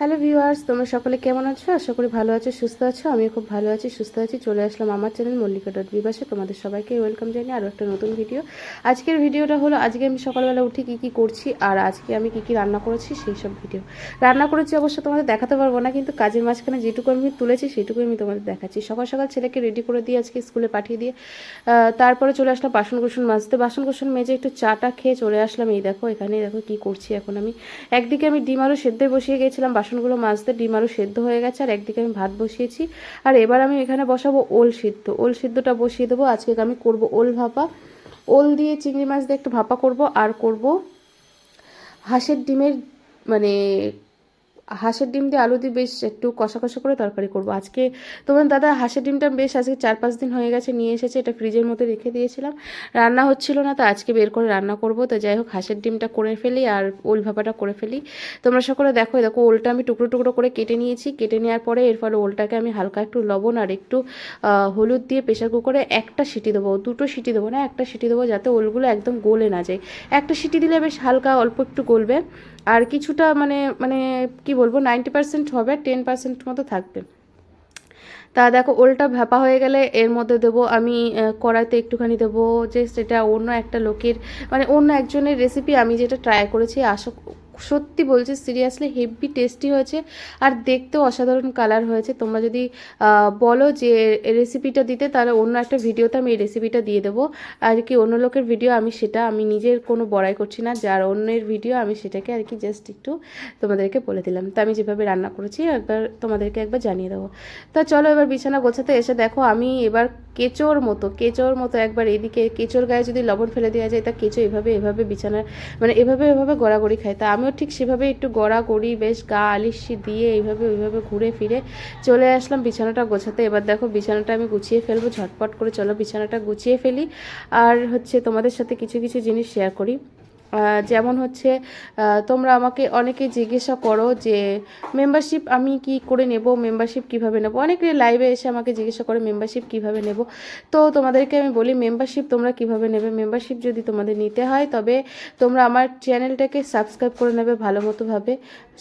Hello viewers, তোমরা সকলে কেমন আছো? আশা করি ভালো আছো, সুস্থ আছো। আমিও খুব ভালো আছি, সুস্থ আছি। চলে আসলাম আমার চ্যানেল মল্লিকা ডট বিবাসে। তোমাদের সবাইকে ওয়েলকাম জানিয়ে আরও একটা নতুন ভিডিও আজকের ভিডিওটা হলো, আজকে আমি সকালবেলা উঠে কী কী করছি আর আজকে আমি কী কী রান্না করেছি সেই সব ভিডিও রান্না করেছি অবশ্য তোমাদের দেখাতে পারব না, কিন্তু কাজের মাঝখানে যেটুকু আমি তুলেছি সেটুকুই আমি তোমাদের দেখাচ্ছি। সকাল সকাল ছেলেকে রেডি করে দিয়ে আজকে স্কুলে পাঠিয়ে দিয়ে তারপরে চলে আসলাম বাসন কুসন মাজতে। বাসন কুসন মেজে একটু চাটা খেয়ে চলে আসলাম। এই দেখো এখানে দেখো কি করছি এখন আমি। একদিকে আমি ডিম আলু সেদ্ধ বসিয়ে গেছিলাম বাসনগুলো মাজতে ডিম আরও সেদ্ধ হয়ে গেছে, আর একদিকে আমি ভাত বসিয়েছি। আর এবার আমি এখানে বসাবো ওল সিদ্ধ। ওল সিদ্ধটা বসিয়ে দেবো। আজকে আমি করব ওল ভাপা। ওল দিয়ে চিংড়ি মাছ দিয়ে একটু ভাপা করব, আর করব হাঁসের ডিমের মানে হাঁসের ডিম দিয়ে আলু দিয়ে বেশ একটু কষা কষা করে তরকারি করব। আজকে তোমার দাদা, হাঁসের ডিমটা বেশ আজকে চার পাঁচ দিন হয়ে গেছে নিয়ে এসেছে, এটা ফ্রিজের মধ্যে রেখে দিয়েছিলাম। রান্না হচ্ছিল না, তো আজকে বের করে রান্না করব। তো যাই হোক, হাঁসের ডিমটা করে ফেলি আর ওল ভাপাটা করে ফেলি। তোমরা সকলে দেখো দেখো ওলটা আমি টুকরো টুকরো করে কেটে নিয়েছি। কেটে নেওয়ার পরে এর ফলে ওলটাকে আমি হালকা একটু লবণ আর একটু হলুদ দিয়ে প্রেশার কুকারে একটা সিটি দেবো, দুটো সিটি দেবো না, একটা সিটি দেবো যাতে ওলগুলো একদম গলে না যায়। একটা সিটি দিলে বেশ হালকা অল্প একটু গলবে। আর কিছুটা মানে মানে কি বলব নাইনটি পার্সেন্ট হবে টেন পার্সেন্ট মতো থাকবে। তা দেখো, ওলটা ভাপা হয়ে গেলে এর মধ্যে দেবো আমি কড়াইতে একটুখানি দেবো যে সেটা অন্য একটা লোকের মানে অন্য একজনের রেসিপি আমি যেটা ট্রাই করেছি আশা সত্যি বলছি সিরিয়াসলি হেভি টেস্টি হয়েছে আর দেখতেও অসাধারণ কালার হয়েছে। তোমরা যদি বলো যে রেসিপিটা দিতে, তাহলে অন্য একটা ভিডিওতে আমি এই রেসিপিটা দিয়ে দেবো। আর কি অন্য লোকের ভিডিও আমি সেটা, আমি নিজের কোনো বড়াই করছি না, যার অন্যের ভিডিও আমি সেটাকে আর কি জাস্ট একটু তোমাদেরকে বলে দিলাম। তো আমি যেভাবে রান্না করেছি, একবার তোমাদেরকে একবার জানিয়ে দেবো। তা চলো এবার বিছানা গোছাতে এসে দেখো, আমি এবার কেঁচোর মতো কেঁচোর মতো একবার এদিকে, কেঁচোর গায়ে যদি লবণ ফেলে দেওয়া যায়, তা কেঁচো এভাবে এভাবে বিছানা মানে এভাবে এভাবে গড়াগড়ি খায়। তা আমিও ঠিক সেভাবে একটু গড়া করি, বেশ গা আলিশি দিয়ে এইভাবে ওইভাবে ঘুরে ফিরে চলে আসলাম বিছানাটা গোছাতে। এবার দেখো বিছানাটা আমি গুছিয়ে ফেলব, ঝটপট করে চলো বিছানাটা গুছিয়ে ফেলি। আর হচ্ছে তোমাদের সাথে কিছু কিছু জিনিস শেয়ার করি। যেমন হচ্ছে তোমরা আমাকে অনেকে জিজ্ঞাসা করো যে মেম্বারশিপ আমি কি করে নেব মেম্বারশিপ কীভাবে নেব? অনেকে লাইভে এসে আমাকে জিজ্ঞাসা করে মেম্বারশিপ কীভাবে নেব? তো তোমাদেরকে আমি বলি মেম্বারশিপ তোমরা কীভাবে নেবে? মেম্বারশিপ যদি তোমাদের নিতে হয়, তবে তোমরা আমার চ্যানেলটাকে সাবস্ক্রাইব করে নেবে ভালো মতোভাবে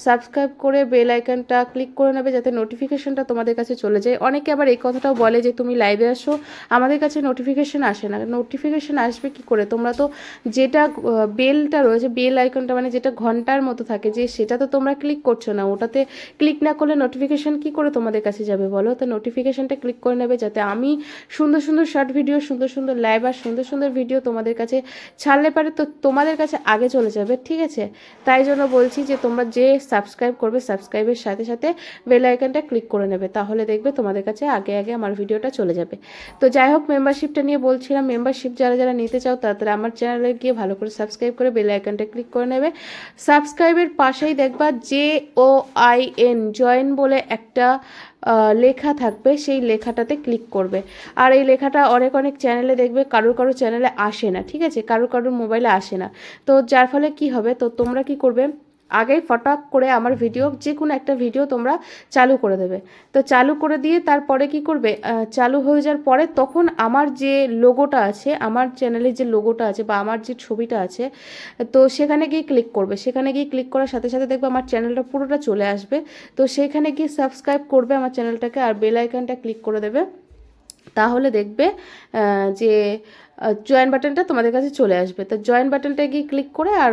সাবস্ক্রাইব করে বেল আইকনটা ক্লিক করে নেবে যাতে নোটিফিকেশনটা তোমাদের কাছে চলে যায়। অনেকে আবার এই কথাটাও বলে যে, তুমি লাইভে আসো, আমাদের কাছে নোটিফিকেশন আসে না। নোটিফিকেশন আসবে কি করে? তোমরা তো যেটা বেলটা রয়েছে, বেল আইকনটা মানে যেটা ঘণ্টার মতো থাকে, যে সেটা তো তোমরা ক্লিক করছ না। ওটাতে ক্লিক না করলে নোটিফিকেশান কি করে তোমাদের কাছে যাবে বলো? তো নোটিফিকেশানটা ক্লিক করে নেবে যাতে আমি সুন্দর সুন্দর শর্ট ভিডিও সুন্দর সুন্দর লাইভ আর সুন্দর সুন্দর ভিডিও তোমাদের কাছে ছাড়লে পারে, তো তোমাদের কাছে আগে চলে যাবে, ঠিক আছে? তাই জন্য বলছি যে তোমরা যে সাবস্ক্রাইব করবে সাবস্ক্রাইবের সাথে সাথে বেল আইকনটা ক্লিক করে নেবে, তাহলে দেখবে তোমাদের কাছে আগে আগে আমার ভিডিওটা চলে যাবে। তো যাই হোক মেম্বারশিপটা নিয়ে বলছিলাম মেম্বারশিপ যারা যারা নিতে চাও তারা আমার চ্যানেলে গিয়ে ভালো করে সাবস্ক্রাইব করে বেল আইকনটা ক্লিক করে নেবে। সাবস্ক্রাইবের পাশেই দেখবা J O I N join বলে একটা লেখা থাকবে, সেই লেখাটাতে ক্লিক করবে। আর এই লেখাটা অনেক অনেক চ্যানেলে দেখবে, কারোর কারও চ্যানেলে আসে না, ঠিক আছে? কারোর কারোর মোবাইলে আসে না। তো যার ফলে কি হবে? তো তোমরা কি করবে? আগেই ফটাক করে আমার ভিডিও যে কোনো একটা ভিডিও তোমরা চালু করে দেবে। তো চালু করে দিয়ে তারপরে কি করবে? চালু হয়ে যাওয়ার পরে তখন আমার যে লোগোটা আছে, আমার চ্যানেলের যে লোগোটা আছে বা আমার যে ছবিটা আছে, তো সেখানে গিয়ে ক্লিক করবে। সেখানে গিয়ে ক্লিক করার সাথে সাথে দেখবে আমার চ্যানেলটা পুরোটা চলে আসবে। তো সেখানে গিয়ে সাবস্ক্রাইব করবে আমার চ্যানেলটাকে আর বেল আইকনটা ক্লিক করে দেবে। তাহলে দেখবে যে জয়েন বাটনটা তোমাদের কাছে চলে আসবে। তো জয়েন বাটনটা গিয়ে ক্লিক করে আর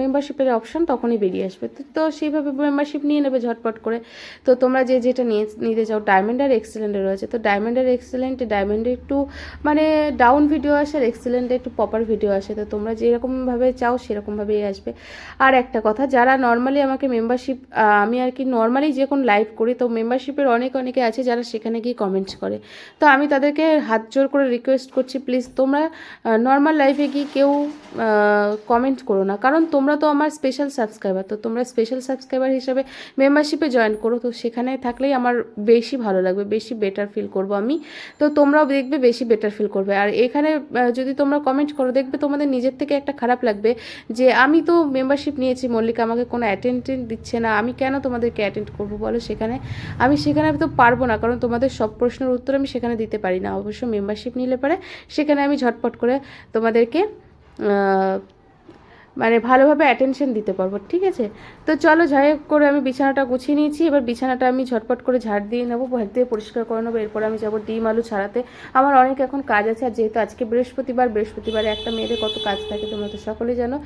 মেম্বারশিপের অপশন তখনই বেরিয়ে আসবে। তো সেইভাবে মেম্বারশিপ নিয়ে নেবে ঝটপট করে। তো তোমরা যে যেটা নিয়ে, নিতে চাও ডায়মন্ড আর এক্সেলেন্টে রয়েছে। তো ডায়মন্ড আর এক্সেলেন্টে ডায়মন্ডে একটু মানে ডাউন ভিডিও আসে আর এক্সেলেন্টে একটু পপার ভিডিও আসে। তো তোমরা যেরকমভাবে চাও সেরকমভাবেই আসবে। আর একটা কথা, যারা নর্মালি আমাকে মেম্বারশিপ আমি আর কি নর্মালি যে কোনো লাইভ করি, তো মেম্বারশিপের অনেক অনেকে আছে যারা সেখানে গিয়ে কমেন্টস করে। তো আমি তাদেরকে হাত জোর করে রিকোয়েস্ট করছি প্লিজ তোমরা নর্মাল লাইফে গিয়ে কেউ কমেন্ট করো না। কারণ তোমরা তো আমার স্পেশাল সাবস্ক্রাইবার তো তোমরা স্পেশাল সাবস্ক্রাইবার হিসেবে মেম্বারশিপে জয়েন করো, তো সেখানে থাকলেই আমার বেশি ভালো লাগবে, বেশি বেটার ফিল করব আমি। তো তোমরাও দেখবে বেশি বেটার ফিল করবে। আর এখানে যদি তোমরা কমেন্ট করো, দেখবে তোমাদের নিজের থেকে একটা খারাপ লাগবে যে আমি তো মেম্বারশিপ নিয়েছি, মল্লিকা আমাকে কোনো অ্যাটেন্ডেন্ট দিচ্ছে না, আমি কেন তোমাদেরকে অ্যাটেন্ড করব বলো সেখানে? আমি সেখানে তো পারব না, কারণ তোমাদের সব প্রশ্নের উত্তর আমি সেখানে দিতে পারি না। অবশ্য মেম্বারশিপ নিলে পারে, সেখানে আমি ঝটপট করে তোমাদেরকে মানে ভালোভাবে অ্যাটেনশন দিতে পারব, ঠিক আছে? তো চলো যাই করে আমি বিছানাটা গুছিয়ে নিয়েছি, এবার বিছানাটা আমি ঝটপট করে ঝাড় দিয়ে নেব ঘর দিয়ে পরিষ্কার করে নেব, এরপর আমি যাব ডিম আলু ছাড়াতে। আমার অনেক এখন কাজ আছে, আর যেহেতু আজকে বৃহস্পতিবার, বৃহস্পতিবারে একটা মেয়েদের কত কাজ থাকে, তোমরা তো সকলেই জানো।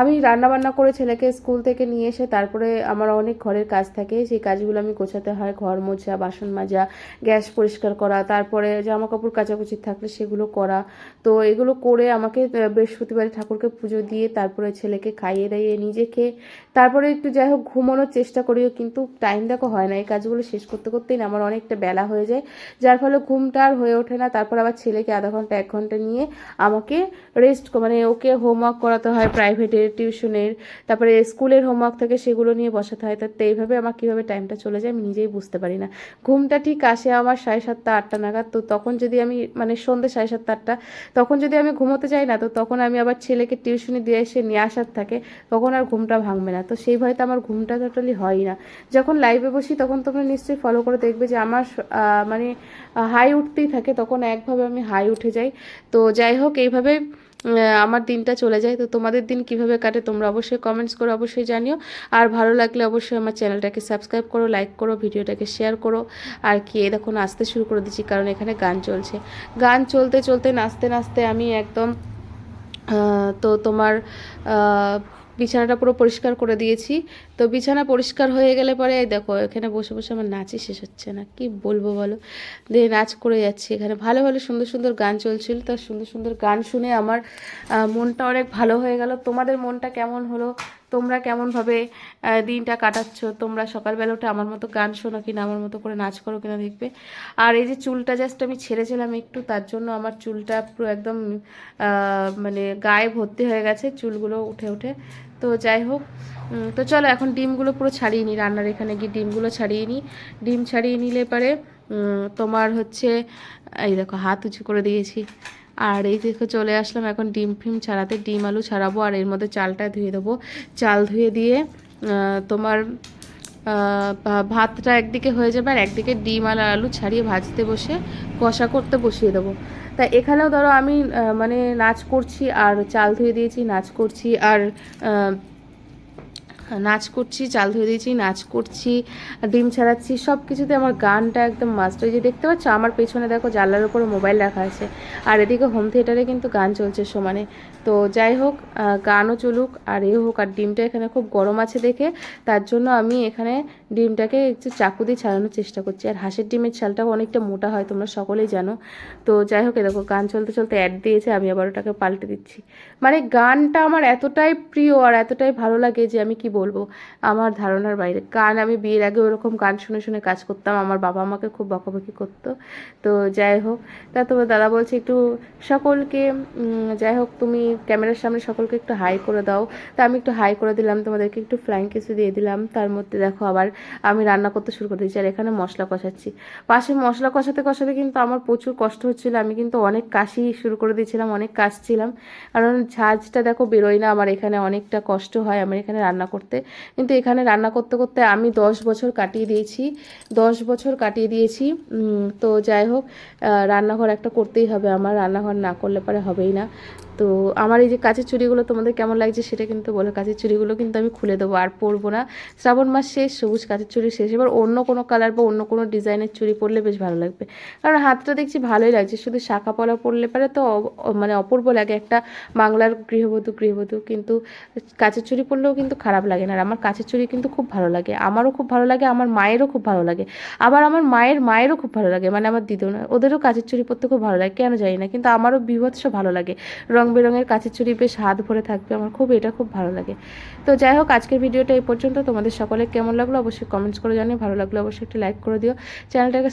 আমি রান্না বান্না করে ছেলেকে স্কুল থেকে নিয়ে এসে তারপরে আমার অনেক ঘরের কাজ থাকে, সেই কাজগুলো আমি গোছাতে হয়, ঘর মোছা, বাসন মাজা, গ্যাস পরিষ্কার করা, তারপরে জামা কাপড় কাচাকুচি থাকলে সেগুলো করা। তো এগুলো করে আমাকে বৃহস্পতিবারে ঠাকুরকে পুজো দিয়ে তারপরে ছেলেকে খাইয়ে দাইয়ে নিজে খেয়ে তারপরে একটু যাই হোক ঘুমানোর চেষ্টা করিও, কিন্তু টাইম দেখো হয় না। এই কাজগুলো শেষ করতে করতেই আমার অনেকটা বেলা হয়ে যায়, যার ফলে ঘুমটা আর হয়ে ওঠে না। তারপর আবার ছেলেকে আধা ঘণ্টা, এক ঘণ্টা নিয়ে আমাকে রেস্ট মানে ওকে হোমওয়ার্ক করাতে হয় প্রাইভেটের টিউশনের তারপরে স্কুলের হোমওয়ার্ক থাকে সেগুলো নিয়ে বসাতে হয়। তো এইভাবে আমার কীভাবে টাইমটা চলে যায় আমি নিজেই বুঝতে পারি না। ঘুমটা ঠিক আসে আমার সাড়ে সাতটা, আটটা নাগাদ, তো তখন যদি আমি মানে সন্ধ্যে সাড়ে সাতটা আটটা তখন যদি আমি ঘুমোতে যাই না, তো তখন আমি আবার ছেলেকে টিউশনি দিয়ে এসে নিয়ে আসার থাকে, তখন আর ঘুমটা ভাঙবে না। তো সেই ভয়তে আমার ঘুমটা টোটালি হয়ই না। যখন লাইভে বসি, তখন তোমরা নিশ্চয়ই ফলো করে দেখবে যে আমার মানে হাই উঠতেই থাকে, তখন একভাবে আমি হাই উঠে যাই। তো যাই হোক, এইভাবে আমার দিনটা চলে যায়। তো তোমাদের দিন কীভাবে কাটে, তোমরা অবশ্যই কমেন্টস করে অবশ্যই জানিও। আর ভালো লাগলে অবশ্যই আমার চ্যানেলটাকে সাবস্ক্রাইব করো লাইক করো, ভিডিওটাকে শেয়ার করো। আর কি, এই দেখো, নাচতে শুরু করে দিচ্ছি, কারণ এখানে গান চলছে। গান চলতে চলতে, নাচতে নাচতে আমি একদম তো তোমার বিছানাটা পুরো পরিষ্কার করে দিয়েছি। তো বিছানা পরিষ্কার হয়ে গেলে পরে দেখো, এখানে বসে বসে আমার নাচই শেষ হচ্ছে না। কি বলব বলো? দিয়ে নাচ করে যাচ্ছি এখানে। ভালো ভালো সুন্দর সুন্দর গান চলছিল। তার সুন্দর সুন্দর গান শুনে আমার মনটা অনেক ভালো হয়ে গেল। তোমাদের মনটা কেমন হলো? তোমরা কেমনভাবে দিনটা কাটাচ্ছ? তোমরা সকালবেলা উঠে আমার মতো গান শোনো কিনা, আমার মতো করে নাচ করো কিনা দেখবে? আর এই যে চুলটা জাস্ট আমি ছেড়েছিলাম একটু, তার জন্য আমার চুলটা পুরো একদম মানে গায়ে ভর্তি হয়ে গেছে, চুলগুলো উঠে উঠে। তো যাই হোক তো চলো এখন ডিমগুলো পুরো ছাড়িয়ে নিই, রান্নার এখানে গিয়ে ডিমগুলো ছাড়িয়ে নিই। ডিম ছাড়িয়ে নিলে পরে তোমার হচ্ছে, এই দেখো হাত উঁচু করে দিয়েছি। আর এই দেখো চলে আসলাম এখন ডিম ফিম ছাড়াতে। ডিম আলু ছাড়াবো আর এর মধ্যে চালটা ধুয়ে দেবো। চাল ধুয়ে দিয়ে তোমার ভাতটা একদিকে হয়ে যাবে আর একদিকে ডিম আর আলু ছাড়িয়ে ভাজতে বসে, কষা করতে বসিয়ে দেবো। তা এখানেও ধরো আমি মানে নাচ করছি আর চাল ধুয়ে দিয়েছি, নাচ করছি আর নাচ করছি, চাল ধুয়ে দিয়েছি, নাচ করছি, ডিম ছাড়াচ্ছি সব কিছুতে আমার গানটা একদম মাস্ট ওই যে দেখতে পাচ্ছ, আমার পেছনে দেখো জানলার উপরে মোবাইল রাখা আছে, আর এদিকে হোম থিয়েটারে কিন্তু গান চলছে সমানে। তো যাই হোক গানও চলুক, আর এ হোক, আর ডিমটা এখানে খুব গরম আছে দেখে, তার জন্য আমি এখানে ডিমটাকে একটু চাকু দিয়ে ছাড়ানোর চেষ্টা করছি। আর হাঁসের ডিমের ছালটাও অনেকটা মোটা হয়, তোমরা সকলেই জানো। তো যাই হোক দেখো, গান চলতে চলতে অ্যাড দিয়েছে, আমি আবার ওটাকে পাল্টে দিচ্ছি। মানে গানটা আমার এতটাই প্রিয় আর এতটাই ভালো লাগে যে আমি কি বলব, আমার ধারণার বাইরে। গান আমি বিয়ের আগে ওরকম গান শুনে শুনে কাজ করতাম, আমার বাবা আমাকে খুব বকাবকি করতো। তো যাই হোক, তা তোমার দাদা বলছে একটু সকলকে যাই হোক, তুমি ক্যামেরার সামনে সকলকে একটু হাই করে দাও। তা আমি একটু হাই করে দিলাম, তোমাদেরকে একটু ফ্লাইং কিছু দিয়ে দিলাম। তার মধ্যে দেখো আবার আমি রান্না করতে শুরু করে দিয়েছি আর এখানে মশলা কষাচ্ছি। পাশে মশলা কষাতে কষাতে কিন্তু আমার প্রচুর কষ্ট হচ্ছিল। আমি কিন্তু অনেক কাশি শুরু করে দিয়েছিলাম, অনেক কাশছিলাম। কারণ ঝাঁঝটা দেখো বেরোয় না, আমার এখানে অনেকটা কষ্ট হয় আমার এখানে রান্না করতে। কিন্তু এখানে রান্না করতে করতে আমি দশ বছর কাটিয়ে দিয়েছি, দশ বছর কাটিয়ে দিয়েছি। তো যাই হোক রান্নাঘর একটা করতেই হবে। আমার রান্নাঘর না করলে পরে হবেই না। তো আমার এই যে কাঁচের চুড়িগুলো তোমাদের কেমন লাগছে সেটা কিন্তু বলো। কাঁচের চুড়িগুলো কিন্তু আমি খুলে দেবো আর পরবো না। শ্রাবণ মাস শেষ, সবুজ কাঁচের চুড়ি শেষ। এবার অন্য কোনো কালার বা অন্য কোনো ডিজাইনের চুড়ি পরলে বেশ ভালো লাগবে। কারণ হাতটা দেখছি ভালোই লাগছে, শুধু শাখা পলা পরলে পারে তো মানে অপূর্ব লাগে। একটা বাংলার গৃহবধূ গৃহবধূ কিন্তু কাঁচের চুড়ি পরলেও কিন্তু খারাপ লাগে না। আর আমার কাঁচের চুড়ি কিন্তু খুব ভালো লাগে। আমারও খুব ভালো লাগে, আমার মায়েরও খুব ভালো লাগে। আবার আমার মায়ের মায়েরও খুব ভালো লাগে। মানে আমার দিদুন, ওদেরও কাঁচের চুড়ি পরতে খুব ভালো লাগে, কেন জানি না। কিন্তু আমারও বিভৎস ভালো লাগে। রং বেরঙের কাঁচের চুড়ি বেশ হাত ভরে থাকবে, আমার খুব এটা খুব ভালো লাগে। তো যাই হোক, আজকের ভিডিওটা এই পর্যন্ত। তোমাদের সকলে কেমন লাগল অবশ্যই কমেন্টস করে জানিয়ে ভালো লাগল অবশ্যই একটি লাইক করে দিও। চ্যানেলটাকে